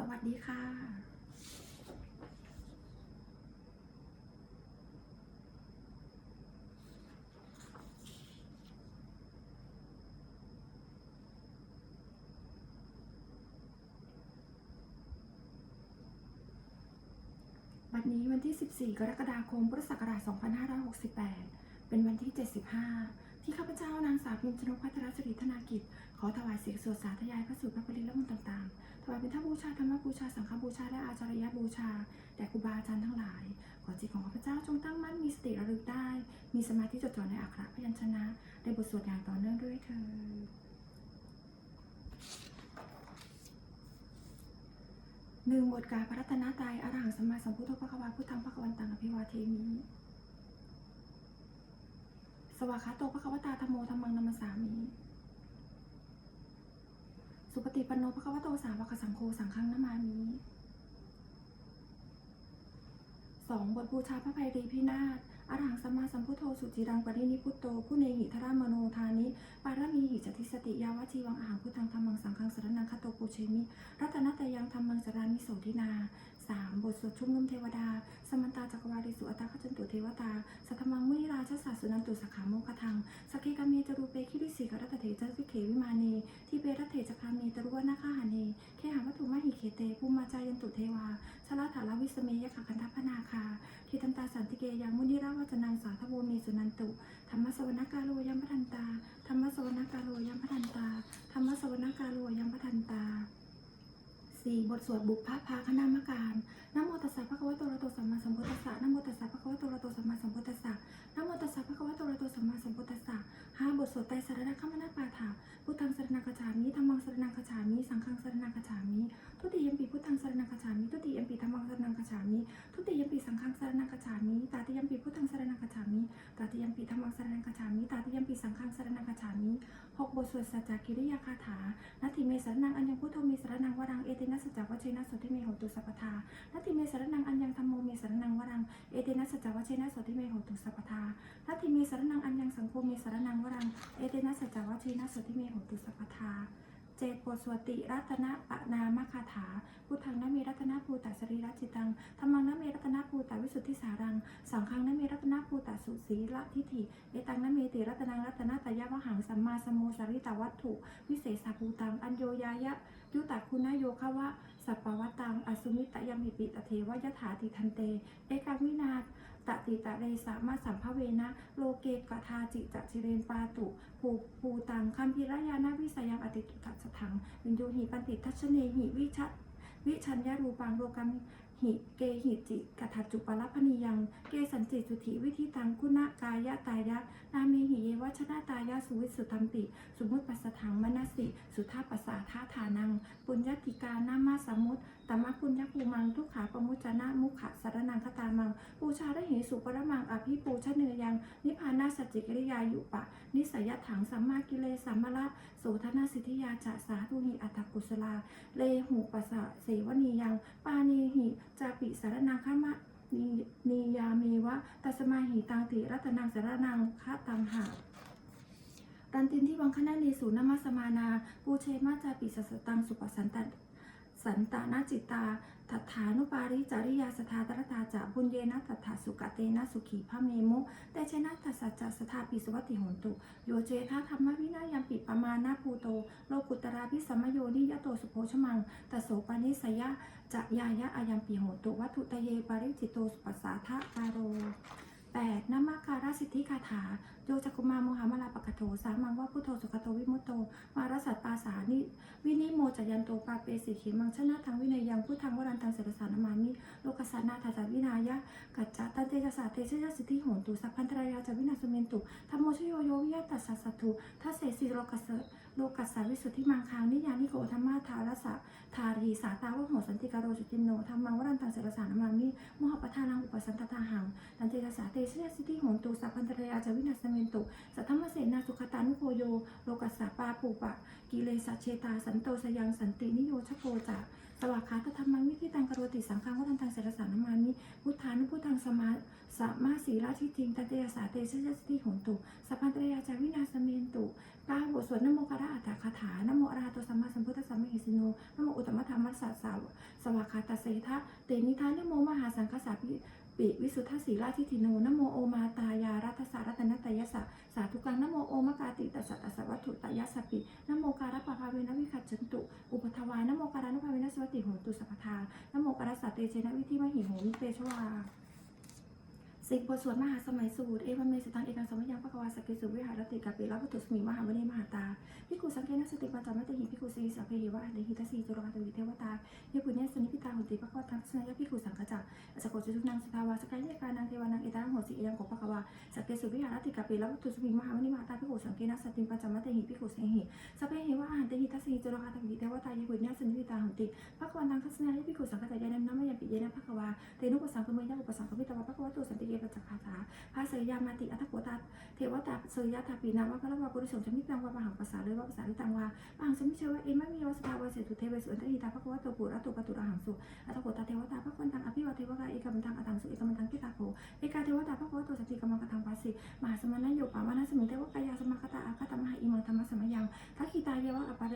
สวัสดีค่ะวันนี้วันที่ 14 กรกฎาคม พุทธศักราช 2568 เป็นวันที่ 75 ที่ข้าพเจ้านางสาวพิมชนกพัทรสิริธนากิจ ขอถวายเสียงสวดสาธยายพระสูตรพระปริและมนต์ต่างๆ ถวายเป็นท่าบูชาธรรมบูชาสังฆบูชาและอาจารยบูชาแด่ครูบาอาจารย์ทั้งหลาย ขอจิตของข้าพเจ้าจงตั้งมั่นมีสติระลึกได้ มีสมาธิจดจ่อในอักขระพยัญชนะในบทสวดอย่างต่อเนื่องด้วยเถิดหนึ่งบทกาพระรัตนตรัยอรหังสัมมาสัมพุทโธพระควาพุทธังพระควันตังอภิวาเทมิ สวากขาโตพระควตาธรรมโมธรรมังนัมสามิสุปฏิปันโนพระควโตสาวกสังโฆสังฆังนามามิสองบทบูชาพระภัยรีพินาศอรหังสัมมาสัมพุทโธสุจิรังปรินิพุตโตผู้เนหิทรามโนทานิปารมีหิจติสติยาวชีวังอาหังพุทธังธรรมังสังฆังสรนังคตโตปูเชมิ รัตนตยังธรรมังสรามิโสทินา สามบทสวดชุมนุมเทวดา สมันตาจักรวาลิสุอัตตาขจันตุเทวตา สัทธมังมุนิราชสัสสุนันตุสขาโมคทังสกเคกามีจรูเปคิริสีกรัตเถจวิเขวิมาเนทีเปรัตเถจคามีตรุวนาคาหาเนเคหาวัตถุมหิเคเตภูมิมาจายันตุเทวาชลาถาลวิสเมยขคันทพนาคาทีตันตาสันติเกยังมุนิราวัจนังสาทโวเมสุนันตุธรรมสวนการโลยัมปทันตาธรรมสวนการโลยัมปทันตาธรรมสวนการโลยัมปทันตา สี่บทสวดบุพพพาคณามการนโมตัสสะภะคะวะโตระโตสัมมาสัมพุทธัสสะนโมตัสสะภะคะวะโตระโตสัมมาสัมพุทธัสสะนโมตัสสะภะคะวะโตระโตสัมมาสัมพุทธัสสะห้าบทสวดไตรสรณคมมนาปาฐาพุทธังสรณังคจามิธัมมังสรณังคจามิ สังฆังสรณังคจามิทุติยมปีพุทธังสรณังคจามิทุติยมปีธัมมังสรณังคจามิทุติยมปีสังฆังสรณังคจามิตาติยมปีพุทธังสรณังคจามิตาติยมปีธัมมังสรณังคจามิตาติยมปีสังฆังสรณังคจามิหกบทสวดสัจจกิริยาคาถานัตถิเมสรนังอัญ ชเชนะโสติเมโหตุสัพทานัตถิเมสารนังอัญญังสังโฆเมสรนังวรัง เอเตนะสัจจวัชเชนะโสติเมโหตุสัพทาเจตบทสวดติรัตนะปะนามคาถา พุทธังนเมรัตนภูตสรีระจิตังธรรมังนเมรัตนภูตวิสุทธิสารัง สังฆังนเมรัตนภูตสุสีละทิฏฐิเอตังนเมติรัตนังรัตนตยะวหังสัมมาสมโมสริตวัตถุ วิเศษสาภูตัง อัญโยยายะ ยุตคุณโยคะวะ สัปปวตัง อสุมิตยมิปิตเทวยถาติทันเต เอกังวินา ตติตะเรสามาสัมภเวนะ โลเกกทาจิจะชิเรนปาตุภูภูตังคัมพิรยานาวิสยังอติตุทัสถังวินโยหิปันติทัชเนหิวิชะวิชัญญารูปังโลกัม หิเกหิจิกัตถจุปรพนียัง เกสันจิสุธิวิธิตังคุณกายะตายะนาเมหิเยวัชนะตายะสุวิสุตัมปิสมมุติปัสสถังมนสิ สุทธาปัสสาธาฐานัง ปุญญติกานามาสมุตตมะปุญญภูมัง ทุกขาปมุจจนะมุขะสารนังคตามัง ปูชาระเหสุปรมัง อภิปูชเนยยัง นิพพานาสจิกริยายุปะ นิสยถังสัมมากิเลสัมมละโสธนาสิทธิยาจะสาธุหิอัตถกุศลา เลหูปัสสะเสวนียัง ปานีหิ จาปิสารนังขามะนียามีวะตัสมาหิตังติรัตนังสารนังฆาตังหารันตินที่วังคณะเนสูนามาสมานาปูเชมาจาปิสัสตังสุปสันต สันตานาจิตาทัฏฐานุปาริจาริยาสทาตรตาจะบุญเยนะตัฏฐาสุกเตนะสุขีพระเมมุแต่ชนะตัสสัจจะสทาปิสุวัติโหนตุโยเจทาธรรมวินายัมปิปมานาภูโต โลกุตราพิสมโยนิยโตสุโพชมังตโสปานิสยะจะยายะอายัมปิโหตุวัตถุตเยปาริจิตโตสุปัสสาทะกาโร 8. นามาการาสิทธิคาถา โยจักกุมาโมหามาลาปะกะโถสามังว่าพุทโธสุขโตวิมุตโต มารสัตตปาสานิวินิโมจยันโตปาเปสิขีมังชนะทางวินัยยังพุทธังวรันตังเสรสานามามิโลกัสสานาถาจาวินายะกัจจตันเตจะสาเตชะสิทธิโหนตุสัพพันตรายาจวินาสุเมนตุธรรมโมชโยโยวิยะตัสสะสัตถุทัสเสสิโลกัสสโลกัสสาวิสุทธิมังคังนิยานิโกธรรมาทารสะทารีสาตาวะโหสันติกาโรจุตินโนธรรมังวรันตังเสรสานามามิโมหปทานังอุปสันตตาหังตันเตจะสาเตชะสิทธิโหนตุสัพพันตรายาจวินาสเมนตุสัทธรรมเสนาสุขตานุโพโยโลกัสสาปาปูปะ กิเลสะเชตาสันโตสยังสันตินิโยชโกจะสวากขาตธรรมังวิธิตังกรติสังฆังวัฏันตังเสรสานามามิพุทธานุพุทธังสมาสมาสีราชิติงตันเตยสาเตชะสติหนตุสัพพันตรายาจาวินาสเมนตุก้าบทสวดนโมกระอัตถคาถานโมอระหะโตสัมมาสัมพุทธัสสะมะหิสิโนนโมอุตตมธรรมสสะสาวสวากขาตเสทะเตนิทานโมมหาสังคสาปิ ปิวิสุทธสีราทิทิโนนโมโอมาตายารัตสารัตนตยสะสาธุกังนโมโอมกาติตัสสะตัสวัตถุตยสปินโมการะปะภาเวนวิขัดจันตุอุปทวานโมการะนุภาเวนสวัติโหตุสัพพทานโมการะสัตเตเชนะวิธิมหิโหวิเตชวา สิบบทสวดมหาสมัยสูตรเอวันเมสตังเอกังสมัยยังปะกวาสกิสุวิหารติกาปิลาพุทธสมิมหาวเนมหาตาพิกุสังเกนสติปัจจามัตหิพิกุสีสัพเพหิวะเดหิทัสสีจุรกาตวิเทวตาเยปุญญสนิพิตาหุติปะกวาทังสนายพิกุสังกจักสกจุทุนังสุทาวาสกายเยกานังเทวานังเอตังโหสิเอยังโกปะกวาสกเกสุวิหารติกาปิลาพุทธสมิมหาวเนมหาตาพิกุสังเกนสติปัจจามัตหิพิกุเสหิสัพเพหิวะหันเตหิทัสสีจุรกาตวิเทวตาเยปุญญสนิพิตาหุติปะกวานังสนายพิกุสังกจัก ยานันัมยปิเยนะกวาเตนุปสังกมยะอุปสังกมิตวะปะกวาตุสันติเยปจักขาตาพระเสยยามาติอัตถโกตาเทวตาเสยยาตาปีนามะพระวาปุริสงชมิตังวะปะหังภาษาเลยว่าภาษาลิตังวาปะหังชมิเชวะเอมะมีวสตาวะเสตุเทวสุอันตหิตาภะควะโตปุระโตปตุระหังสุอัตถโกตาเทวตาภะควันตังอภิวาเทวกาเอกมันตังอตังสุเอกมันตังกิตาโภเอกาเทวตาภะควะโตสัจจิกมังกตังปัสสิมหาสมณะโยปามะนะสมิงเทวกายาสมคตาอาคตมหาอิมังธรรมสมยังทักขิตาเยวะอปา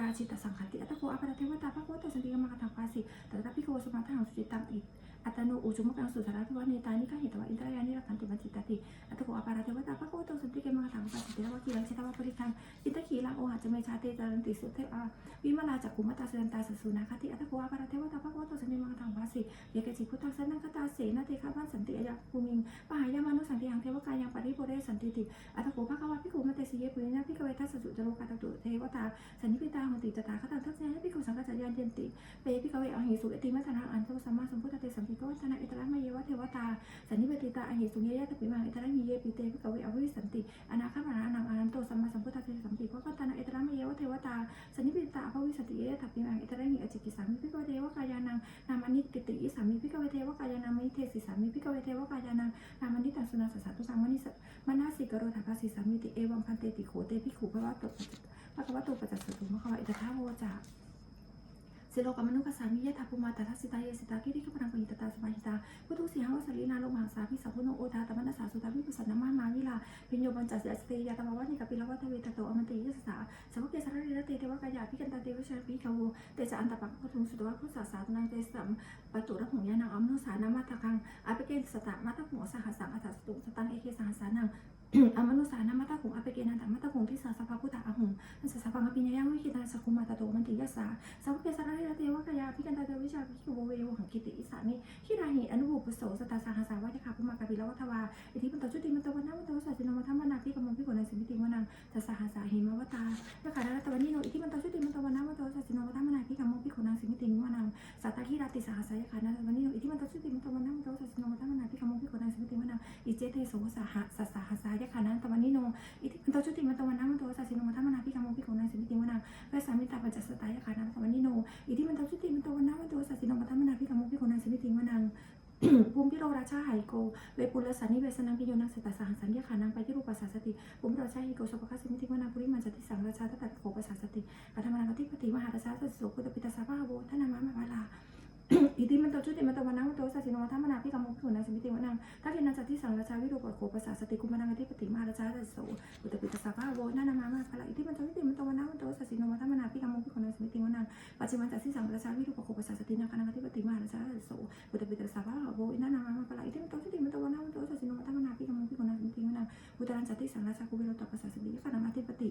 ราชิตสังขันติอัตถโกอปาราเทวตาภะคะวะโตสัจจิกมังกตังปัสสิตถาภิกขวสมัทหังสุจิตังอิ อัตโนอุจุมกังสุสารพิวาเนตานิกาเหิตวะอินทรายานิรักขันติมัจจิตติอัตโกอปาราเทวตาภะโกโตสันติเกมังถังปัสสิติรวะกีรังชิตวะปริคังอินทขีลังโอหัจเมชาเตจารันติสุเทอาวิมาลาจักกุมตาเสดันตาสสุนาคติอัตโกอปาราเทวตาภะโกโตสันติมังถังปัสสิเยกจิพุทธังสนังคตาเสนาเตคาพันสันติอายะภูมิงปหายามานุสันติยังเทวกายังปริโพเรสันติติอัตโกภะควะพิกุมเตสิเยปุญญาพิกเวทัสสุจโรกาตตุเทวตาสันนิพิตาหติตตาคตังทัศเนะพิกุสังกัจจายานเยนติเปพิกเวอหิสุเอติมัทนาอันโตสัมมาสัมพุทธเตสัมภิโกวัฒนะอิตระมะเยวะเทวตาสันนิปติตาอหิสุเยยะตปิมังอิตระมีเยปิเตพิกเวอวิสันติอนาคาปนานังอนันโตสัมมาสัมพุทธเตสัมภิโกวัฒนะอิตระมะเยวะเทวตาสันนิปติตาอภวิสันติเยยะตปิมังอิตระมีอจิกิสามิพิกเวเทวกายานังนามานิกิติอิสามิพิกเวเทวกายานังมิเทสิสามิพิกเวเทวกายานังนามานิตังสุนาสสะตุสังมณิสมนาสิกโรถาภาสิสามิติเอวังพันเตติโขเตพิขุภวะโตภะคะวะโตปัจจสตุมะคะวะอิตถาโวจา สิโลกมนุกัสสามิยะทัพพุมาตทัสสิตาเยสิตาคิริขปนังปหิตตาสมาหิตาพุทุสีหาวสลีนาโลมาสาพิสัพพุโนโอทาตมนัสสาสุตาวิปุสันนามามาวิลาพิญโยบัญจัสสเตยาตมวันิกปิลวัตเวตโตอมันเตยสสาสาวกเกสระเรระเตเทวกายาพิกันตาเตวิชาปิขวูเตจะอันตปักปทุงสุตวะพุทธศาสานังเตสัมปตุระหงยานังอัมนุสานามาตะคังอาเปเกนสตะมาตะหงสหัสสังอัตสตุสตังเอเคสหัสานัง อมนุสานามาตาหงอเปเกนันตมาตาหงที่สาสภาพุทธะอหงนัสสะพังอภิญญาวิคิตาสกุมาตโตมันติยสาสาวกเกสระเรเตวะกายาพิกันตาเตวิชาปิขวูเวโวหังกิติอิสามิที่ราหิอนุบุปโสสตาสาหาสาวัติคาพุมากาปิลวัทวาอิทิปันตชุติมันตวันนามันตวสัจจินมัทมนาพิกมงพิโกนันสิมิติวนังสัสหาสาหิมวตาเะขาดาตวันนิโนอิทิปันตชุติมันตวันนามันตวสัจจินมัทมนาพิกมงพิโกนันสิมิติวนังสัตตาทิราติสหาสายขาดาตวันนิโนอิทิปันตชุติมันตวันนามันตวสัจจินมัทมนาพิกมงพิโกนันสิมิติวนังอิเจเตโสสหาสัสสา สานิเวสนังพิโยนังสตตสังสัญญาขานังไปที่รูปัสสาสติภูมิราชาฮิโกสปคัสสิมิติวนาปุริมันจติสังราชาตตัดโขปัสสาสติปัทมานังกติปติมหาราชาสัสสุกุตปิตาสาภาโวทนามามาลา อิติมันโตชุติมันตวันนังมันโตสัจจิโนมัทมนาพิกรรมพิขุนังสมิติวนังทักขินันจัตติสังราชาวิโรปโขปัสสาสติคุมนังกติปฏิมาราชาสัสสุพุทธปิตสาภาโวทนามามาลาอิติมันโตชุติมันตวันนังมันโตสัจจิโนมัทมนาพิกรรมพิขุนังสมิติวนังปัจจิมันจัตติสังราชาวิโรปโขปัสสาสตินังคณังกติปฏิมาราชาสัสสุพุทธปิตรสาวะโวอินานามาปะละอิติมันโตชุติมันตวันนามันโตสัจจิโนมัตมนาพิกรรมพิกุณาสมิติวนาพุทธรันจัตติสังราชาคุเวโรตปัสสะสติยะคะนังอธิปติ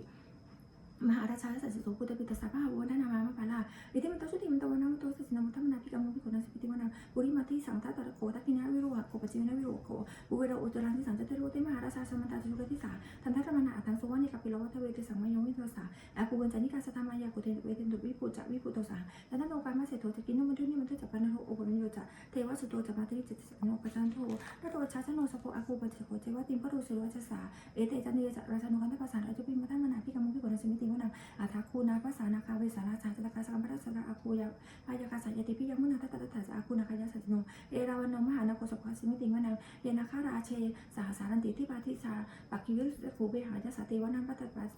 มหาราชาสัจจิโสพุทธปิตรสาวะโวนานามาปะละอิติมันโตชุติมันตวันนามันโตสัจจิโนมัมนาพิกรรมพิโกุณาสิติวนาปุริมาทิสังทัตตะโกตักินาวิโรหะโกปจินาวิโรโกบุเวโรอุตรังที่สังจัตเตโรติมหาราชาสมันตาจุกติสาทันทัตมนาอัตังสุวรรณิกัปปิโลวัตเวติสังมายงวิโทสาอากูบัญจานิกาสตามายากุเทเวเทนตุวิปุจจวิปุโตสาและนั่นโลกามาเสโทจะกินนุมันทุนิมันทุจัปปนโทโอปนิโยจะเทวสุโตจะมาตริจิตโนปจันโทนาโตชาชโนสโพอากูปัจเจโกเทวติมปรุเสวัชสาเอเตจันเนจะราชนุกันทภาษาอาจุปิมัทันมนาพิกรรมุพิโกนัสมิติวนังอาทาคูนาภาษานาคาเวสาราชาจตกาสัมปะสระอาคูยาพายากาสายติพิยมุนาทัตตถาอาคูนาคายาสัจโนเอราวันโนมหานาโกสภสมิติวนังเยนาคาราเชสหสารันติที่ปาทิชาปักกิวิสภูเบหายาสติวนังปัตตปัส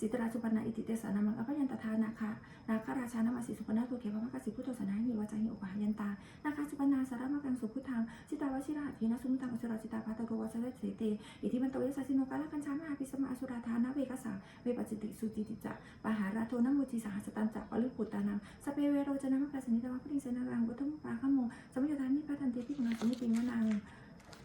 จิตราสุปนาอิติเตสานามังอภยันตทานาคะนาคราชานามาสิสุปนาตัวเขปมะกสิพุทโธสนาหิวาจาหิอุปายันตานาคาสุปนาสารมะกังสุพุทธังจิตาวชิระทีนะสุนตังอสุราจิตาปาตโรวัสเสเตอิทิมันโตยสัสสิโนกาลกัญชามาปิสมาอสุราธานะเวกสาเวปจิติสุจิติจะปหาราโทนัมุจิสหัสตันจะปริปุตตานังสเปเวโรจนะมะกาสนิตาวะพุทธิสนารังวัตถุปาขโมสมัยทานิพัทันเตปิกุณาสมิติวนัง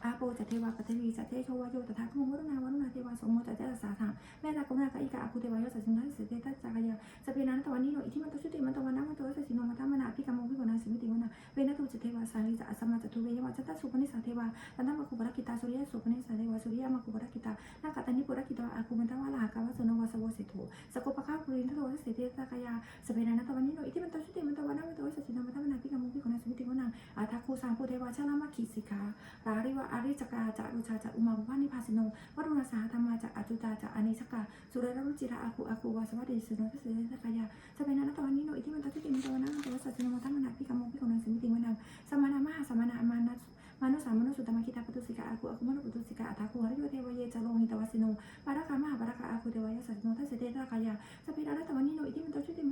อาโปจัตเทวาปัตวีจัตเทโชวาโยตถาคมุวรุณาวรุณาเทวาสมโมจัตเตสาถังแม่ตากรุณากะอิกะอาคุเทวายสัสสินัสเตตัสจักยาสเปนันตวันนี้โนอิทิมันตุชุติมันตวันนามันตวสัสสิโนมัทมนาพิกามวิโกนาสิมิติวนาเวนตุจัตเทวาสาริจะอสมาจัตุเวยาวจัตตสุปนิสาเทวาตันตมะคุปรกิตาสุริยสุปนิสาเทวาสุริยมะคุปรกิตานาคตันิปุรกิตาอาคุมันตวะลาหกาวะสุนวาสวเสโถสกุปะคาปุรินทโทสัสเตตักยาสเปนันตวันนี้โนอิทิมันตุชุติมันตวันนามันตวสัสสิโนมัทมนาพิกามวิโกนาสิมิติวนาอาทักคูสังโพเทวาชนะมะขีสิการาริวะอาริจกาจะรุชาจะอุมาภวานิพาสิโนวัรุณาสาธรรมาจะอจุตาจะอนิสกาสุรรรุจิระอาคูอาคูวาสวัสดิสุนทสเสสกายาสเปนานัตวันนี้โนอิทิมันตติติมิตวนาตัวสัจจิโนมัทมนาพิกามพิกนังสมิติวนังสมานามหาสมานามานัสมานุสามนุสุตตมคิตาปตุสิกาอาคูอาคูมนุปตุสิกาอัตถาคูหริวเทวเยจโลหิตวสิโนปาระคามหาปาระคาอาคูเทวายสัจโนทัสเสเตตากายาสเปนานัตวันนี้โนอิทิมันตติติ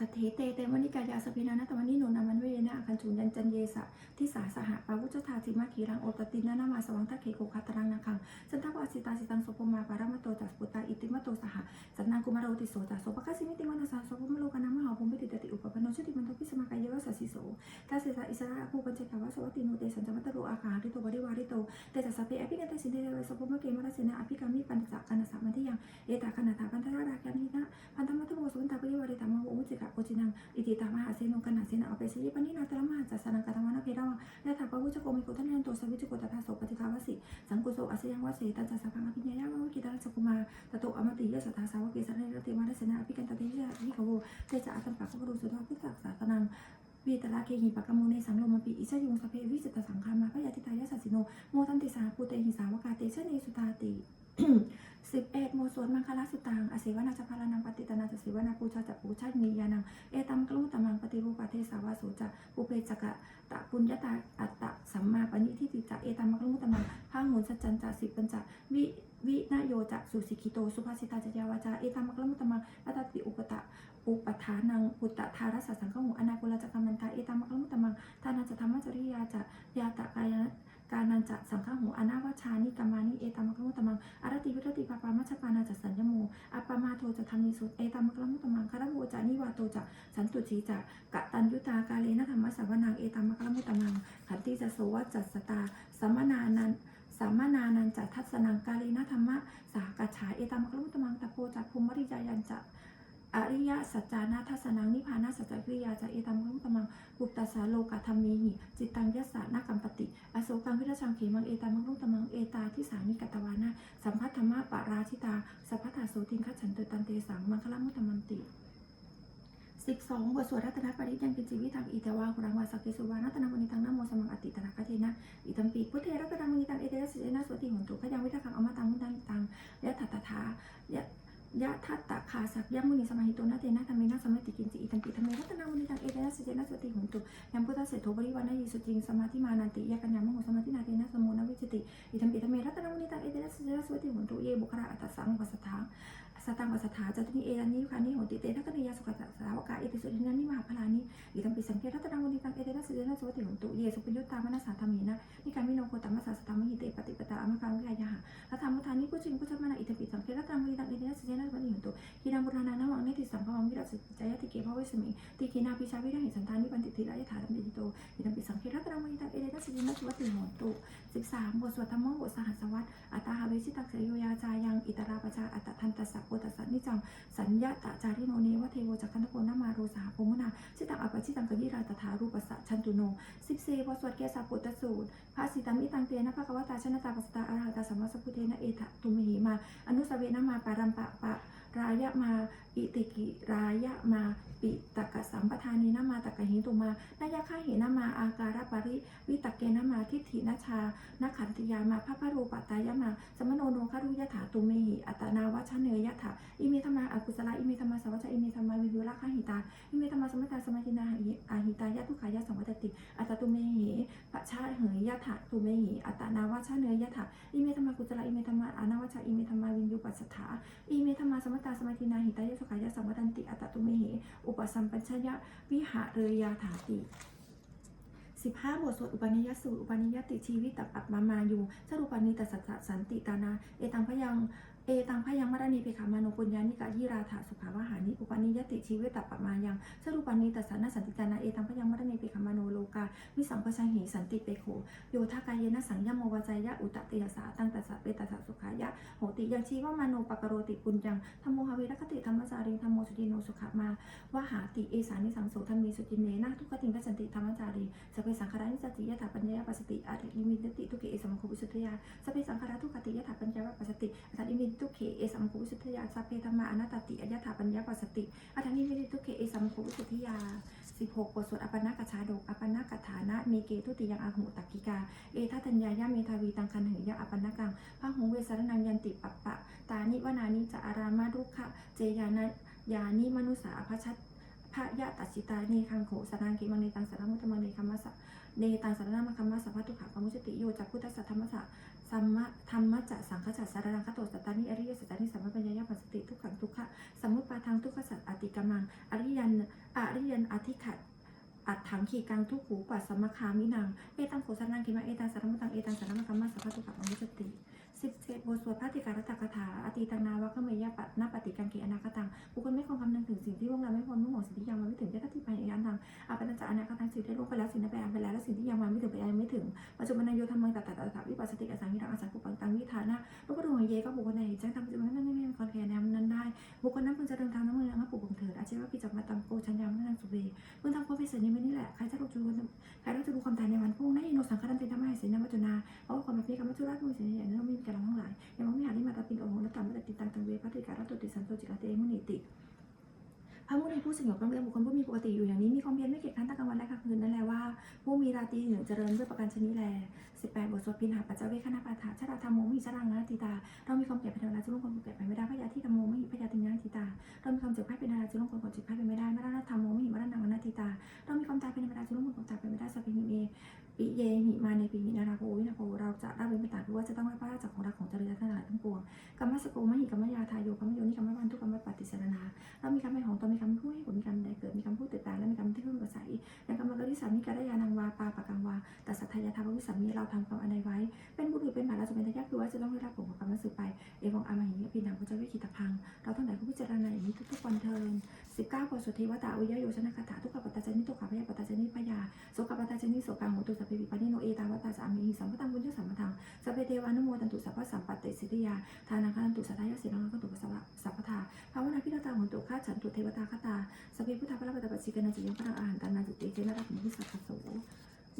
作 เตเตมนิกายาสพินานาตวันนี้โนนามันเวนะคันจุนันจันเยสะทิสาสหะปาวุจธาจิมาขีรังโอตตินานามาสวังตะเคโกคาตรังนาคังสันทวาสิตาสิตังโสปมาปารามโตจัสปุตตาอิติมโตสหะสันนังกุมารโอติโสจัสโสปะคัสสิมิติวนาสาโสภมโลกนามหาภุมิติตติอุปปนโนชติมันโตพิสมากายวะสัสสิโสทัสสิสะอิสระภูปัญจกาวะสวัติโนเตสันจมัตตโรอาคาริโตบริวาริโตเตจัสสะเปอภิกันตสินเดเวสภมเกมรสินะอภิกามิปัญจกันะสัมมันทิยังเอตาคณาถาพันธราราคันหินะพันธมัตตโรสุนตาปริวาริตามังโอุจิกะโปจินนังอิติตามหาเสนุกันหาเสนาอเปสิริปนินาตระมหาจัสนังกัตมานาเพรวังและถาปะวุจโกมิโกทันนันโตสวิจโกตถาโสปฏิภาวสิสังกุโสอสยังวะเสตันจัสสะพังอภิญญายาวะกิตาสกุมาตโตอมติยะสัทธาสาวกิสันเนรติมาเสนาอภิกันตเตยะวิขโวเตจะอัตตังปักขบรุสุทธาพิสักสาตนัง วีตระเคหิปักกมุเนสังโลมปีอิชยุงสเพวิจิตสังคามาพยาติตายะสัสสิโนโมทันติสาภูเตหิสาวกาเตชะเนสุตาติสิบเอ็ดโมสวนมังคลาสุตังอเสวนาจพารานังปฏิตนาจเสวนาปูชาจัปูชามียานัง เอตัมกลุตมังปฏิรูปะเทสาวาโสจะปุเปจกะตะปุญญาตาอัตตะสัมมาปณิทิติจะเอตัมกลุตมังพังหุนสัจจันจะสิปัญจะวิ วินโยจะสุสิกิโต สุภาสิตาจยาวาจา เอตัมกลมุตมังปัตติอุปตะ อุปทานังอุตตะทารัสสะสังฆหุอนาคุลจักรมันตา เอตัมกลมุตมังทานาจะธรรมจริยาจะยาตะกายะการนันจะสังฆหูอนาวัชานิกามานิเอตามะกมุตมังอารติวิรติปปามัชปานาจะสัญญโมอัปปมาโทจะธรรมิสุเอตามะกมุตมังคารโวจานิวาโตจะสันตุจีจะกะตัญยุตากาเลนะธรรมสาวนังเอตามะกมุตมังขันติจะโสวัจจัสสตา นสัมมนานันจะทัศนังกาลีนธรรมะสากัจฉาเอตามะกมุตมังตะโพจะภูมิริจายันจะอริยสัจจานาทัศนังนิพานาสัจจกิริยาจะเอตามะกมุตมังปุตตสาโลกธรรมีหิจิตตังยัสสานากัมปติ อโศกังวิรชังเขมังเอตามังลุตมังเอตาที่สานิกตวานาสัมพัทธรรมะปราชิตาสัพพะโสติงคจฉันตุตันเตสังมังคละมุตตมันติ สองบทสวดรัตนปริยังกินจิวิทังอิตวาหุรังวาสกเกสุวานัตนามณิตังนโมสมังอติตนาคเทนะอิตัมปีพุทเทรัตนามณิตังเอเตระสิเจนะสวติหุนตุขยังวิทาคังอมตังมุตังตังยะทัตตถายะยะทัตตะคาสักยะมุนิสมาหิโตนะเตนะธรรมเมนะสมัติกินจิอิตัมปีธรรมเมรัตนามณิตังเอเตระสิเจนะสวติหุนตุยัมพุทธเศรษโทบริวารนยิสุจริงสมาธิมานันติยากัญญามโหสมาธินาเตนะสมุนวิจติอิทัมปิธรรมเมรัตนมุนิตังเอเตนะสิเจนะสวัติหุนตุเยบุคระอัตตสังวัสถาสตังวัสถาจ สวัติหุนตุกีนังบุรานานาวังเนติสัมภวังวิรัสจายติเกภเวสมิงติกีนาปิชาวิรังหิสันทานิปันติติระยถาธรรมติโตอิตัมปิสังเกรัตนามณิตังเอเดนะสิจินัสวัติโหตุสิบสามบทสวดธรรมบทสหัสวัตอัตตาหาเวชิตักเสยโยยาจายังอิตราปชาอัตตทันตัสสะโพตัสสะนิจังสัญญาตจาริโนเนวเทโวจักขันตโกนามาโรสหโพมุนาชิตังอปชิตังกยิราตถารูปัสัชันตุโนสิบสี่บทสวดเกสาปุตตสูตรภาสิตัมิตังเตนะภะคะวตาชนะตาปัสสตาอรหัตาสัมมาสัพพุเทนะเอทะตุมหิมาอนุสเวนะมาปารัมปะปะ ระยะมาอิติกรายะมาอิตกสัมปทานีนามาตกะหิตุมานายาคาหินามาอาการปริวิตกเกนามาทิฏฐินาชานักขันติยามาพระพรูปตายามาสมโนโนคารุยะถาตุเมหิอัตนาวชเนยยถาอิเมธรรมาอากุศลอิเมธรรมาสวัชอิเมธรรมาวิยุละคาหิตาอิเมธรรมาสมัตตาสมาธินาหิอาหิตายะทุขายะสังวัตติอัตตุเมหิปะชาเหยยะถาตุเมหิอัตนาวชเนยยถาอิเมธรรมากุศลอิเมธรรมาอาวัชอิเมธรรมาวินยุปัสสถาอิเมธรรมาสมัตตาสมาธินาหิตายะสกายะสังวัตันติอัตตุเมเห อุปสัมปัญชยะวิหะเรยาถาติ15บทสวดอุปนิยสูตรอุปนิยติชีวิตตับปับมามาอยู่สรุปนิตสัสสะสันติตานา เอตังพยัง เอตังพยังมรณีเพขามาโนปุญญานิกายิราถาสุขาวหานิอุปนิยติชีวิตตับปับมายังสรุปนิตัสันนสันติตานาเอตังพยังมรณีเพขามาโนโลกามิสังพชังหิสันติเปโขโยทากายเยนะสังยมโมวจายะอุตตะเตยสาตังตัสสะเปตัสสะสุขายะโหติยังชีวมาโนปกโรติปุญญังธรรมโมหเวรคติธรรมจาริงธรรมโมสุจิโนสุขมาวหาติเอสานิสังโสธรรมีสุจินเนนะทุกขติงกัจจันติธรรมจารีสเพสังขารานิจติยถาปัญญาปัสสติอาทิอิมินติทุกเขเอสัมโควิสุทยาสพเพสังขาราทุกขติยถาปัญญาปัสสติอาทิอิมินทุกเขเอสัมโควิสุทธยาสัพเพธรรมาอนัตติยถาปัญญาปัสสติอาทิอิมิทุกเขเอสัมโควิสุทธยา16บหกบทสวดอปนากชาดกอปนากฐานะเมเกทุติยังอาหุตักกิกา เอทัตัญญายะเมทาวีตังคันเหยยะอปนกังพระหงเวสรนังยันติปัปปะ ตานิวนานิจะอารามารุขะเจยานะยานิมนุสาพชัตพระยะตัสิตาเนคังโขสนังกิมังเนตังสารมุตมังเนคัมมะสะเนตังสารนามคัมมะสัพพะทุขะปมุจติโยจักพุทธสัทธรรมสะ สัมมะธรรมะจะสังคจัสารนังคโตสัตตานิอริยสัตตานิสัมมปัญญายะปัสสติทุกขังทุกขะสมุปปาทังทุกขสัตอติกมังอริยันอริยันอธิขัดอัดถังขีกังทุกขูปัสสมคามินังเอตังโขสันนังกิมาเอตังสารมุตังเอตังสารมกัมมาสัพพะตุขะปังมุจติ สิบเจ็ดบทสวดพระติการัตคาถาอติตังนาวะขเมยะปัตนาปฏิกังเกอนาคตังบุคคลไม่ควรคำนึงถึงสิ่งที่ล่วงแล้วไม่ควรมุ่งหวังสิ่งที่ยังมาไม่ถึงยะทัตติปัญญานังอาปัญจอนาคตังสิ่งที่ล่วงไปแล้วสิ่งที่ไปอันไปแล้วและสิ่งที่ยังมาไม่ถึงไปยังไม่ถึงปัจจุบันนโยธรรมังตัตตะตัตถะวิปัสสติอสังหิรังอสังกุปังตังวิธานะรูปดวงเยก็บุคคลใดแจ้งทำปัจจุบันนั้นไม่มีคอนแคร์แนวนั้นได้บุคคลนั้นพึงจะเดินทางน้ำมือนังปลูกบ่งเถิดอาชีวะปิจักมาตังโกชัญญามนังสุเวเมื่อทำความพิเศษนี้ไม่นี่แหละใครจะรู้จูใครรู้จะรู้ความตายในวันพรุ่งนี้โนสังฆรันติธรรมะเสนาวัจนาเพราะว่าความแบบนี้กรรมชุราชมุสิเนี่ยเรามีกนทั้งหลายอย่างว่าไม่หาที่มาตาปินโอโหและตามมาตติตังตังเวพัติการัตตุติสันโตจิกาเตมุนิติพระมุนีผู้สงบร่มเรืองบุคคลผู้มีปกติอยู่อย่างนี้มีความเพียรไม่เกียจคร้านตั้งกลางวันและกลางคืนนั่นแหละว่า ผู้มีราตรีเหนือเจริญด้วยประการชนิดแล18 บทสวดพินหาปัจจเวคณปาถาชาราธรรมโมมิชรังนาติตา เรามีความเพียรเป็นเวลาจุล่วงความแก่ไปไม่ได้พยา ด้เป็นไปตามที่ว่าจะต้องไม่พระรากของรักของเจริญทั้งหลายทั้งปวงกรรมสโกมหิกรรมยาทายโยกรรมโยนิกรรมวันทุกกรรมปฏิสารนาเรามีกรรมเป็นของตนมีกรรมผู้ให้ผลมีกรรมใดเกิดมีกรรมผู้ติดตามและมีกรรมที่พึ่งอาศัยและกรรมกริสามีกรยานังวาปาปะกังวาแต่สัทธายาทาวิสัมมีเราทำกรรมอันใด ตุสัพเพปิปานิโนเอตาวตาสามีหิสัมปตังบุญญสัมปทังสัพเพเทวานุโมตันตุสัพพสัมปัตติสิทธิยาทานังคันตุสัทธายสีลังคันตุสัพพะสัพพทาภาวนาพิรตาหุนตุฆาฉันตุเทวตาคตาสัพเพพุทธะพระปัตตปัสสิกนาจิยังพลังอาหารตานาจุติเจนะรักมุขิสัพพโส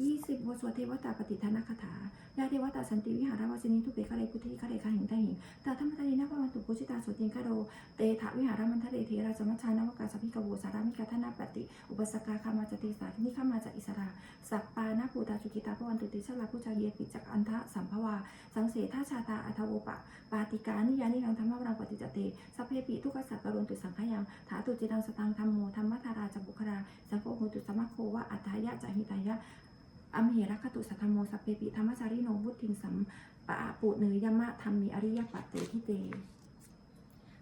20บทสวดเทวตาปฏิทานคาถายาเทวตาสันติวิหารวาสินีทุเปคะเรพุทธิคะเรคะหิงตาหิงตาธรรมตานีนาภวันตุปุชิตาสุติงคาโรเตถะวิหารามันทะเรเทราจมัชชานวกาสพิกโวสารามิกาธนาปฏิอุปสกาคามาจติสานิขามาจากอิสราสัปปานาภูตาสุกิตาพวันตุติชลาพุจาเยปิจักอันทะสัมภวาสังเสทาชาตาอัทโวปะ ปาติกานิยานิรังธรรมวรังปฏิจเตสัพเพปิทุกขสัพปรุนตุสังขยังถาตุจิรังสตังธรรมโมธรรมธาราจบุคราสังโฆโหตุสมะโควะอัฏฐายะจหิตายะ อัมเหรัคตุสัทธโมสัพเพปิธรรมจาริโนวุติงสัมปะปุเนยมะธรรมีอริยปัตเตทิเต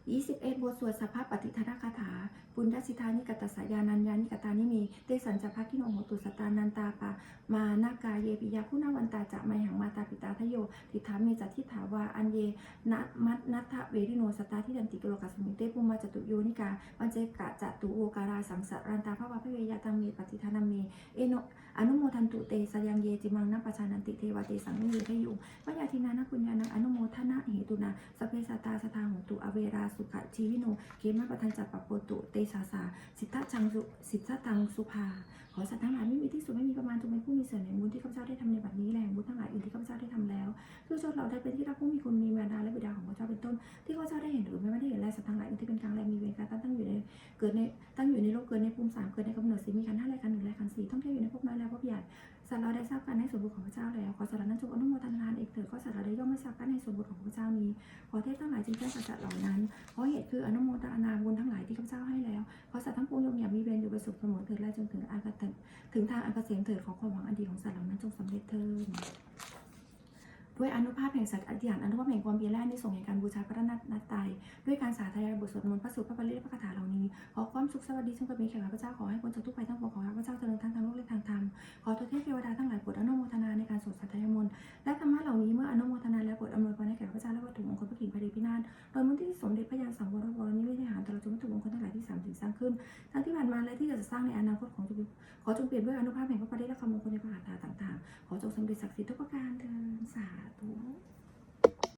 21 บทสวดสภาพปฏิทนคาถา ปุญญสิทานิกตสายานัญญานิกตานิมีเตสัญจภคิโนโหตุสตานันตาปามานากาเยปิยาผู้นาวันตาจะไมหังมาตาปิตาทโยทิธาเมจัตทิถาวาอันเยนะมัตนัทธเวริโนสตาที่ดันติกโลกัสมิเตปุมาจตุโยนิกาปัญเจกะจตุโวการาสังสารันตาภวะพเวยาตังเมปฏิทานาเมเอโนอนุโมทันตุเตสยังเยจิมังนัปปชานันติเทวเตสังเวเทยุปยาทินานะปุญญานังอนุโมทนะเหตุนาสเพสตาสทาหุตุอเวราสุขะชีวิโนเกมะปทันจัปปโปตุเตสาสาสิทธะชังสุสิทธะตังสุภา ขอสัตว์ทั้งหลายไม่มีที่สุดไม่มีประมาณจงเป็นผู้มีส่วนในบุญที่ข้าพเจ้าได้ทำในบัดนี้แหละบุญทั้งหลายอื่นที่ข้าพเจ้าได้ทำแล้วเพื่อชดเราได้เป็นที่รักผู้มีคุณมีมารดาและบิดาของข้าพเจ้าเป็นต้น ที่ข้าพเจ้าได้เห็นหรือไม่ได้เห็นและสัตว์ทั้งหลายอื่นที่เป็นกลางและมีเวรการตั้งอยู่ในเกิดในตั้งอยู่ในโลกเกิดในภูมิสามเกิดในกำเนิดสีมีขันห้าและขันหนึ่งและขันสี่ท่องเที่ยวอยู่ในภพน้อยและภพใหญ่ สัตว์เราได้ทราบการให้ส่วนบุญของพระเจ้าแล้ว ขอสัตว์เหล่านั้นจงอนุโมทนาเอกเถิดขอสัตว์เราได้ย่อมไม่ทราบการให้ส่วนบุญของพระเจ้านี้ ขอเทพทั้งหลายจึงแจ้งกับสัตว์เหล่านั้น เพราะเหตุคืออนุโมทนาบุญทั้งหลายที่ข้าพเจ้าให้แล้ว ขอสัตว์ทั้งปวงยงอย่ามีเวรอยู่ประสบเสมอเถิดและจงถึงอากาศถึงทางอันเกษมเถิดขอความหวังอันดีของสัตว์เหล่านั้นจงสำเร็จเถิด ด้วยอนุภาพแห่งสัตว์อธิษฐานอนุภาพแห่งความเพียรและในส่งแห่งการบูชาพระรัตนตรัยด้วยการสาธยายบทสวดมนต์พระสูตรพระปริและพระคาถาเหล่านี้ขอความสุขสวัสดีจงเกิดมีแก่ข้าพเจ้าขอให้พ้นจากทุกภัยทั้งปวงขอให้ข้าพเจ้าเจริญทั้งทางโลกและทางธรรมขอตัวเทพเทวดาทั้งหลายโปรดอนุโมทนาในการสวดสัตยมนต์และธรรมะเหล่านี้เมื่ออนุโมทนาแล้วโปรดอำนวยพรให้แก่ข้าพเจ้าและวัตถุมงคลพระกิ่งพระดีพินาศโดยมุนที่สมเด็จพระยาสังวรวรนิเวศหารตลอดจนวัตถุมงคลทั้งหลายที่สามถึงสร้างขึ้นทั้งที่ผ่านมาและที่จะสร้างในอนาคตของจงขอจงเปลี่ยนด้วยอนุภาพแห่งพระปริและคำมงคลในพระคาถาต่างๆ ขอจงสำเร็จศักดิ์สิทธิ์ทุกประการเถิดสาธุ apple one.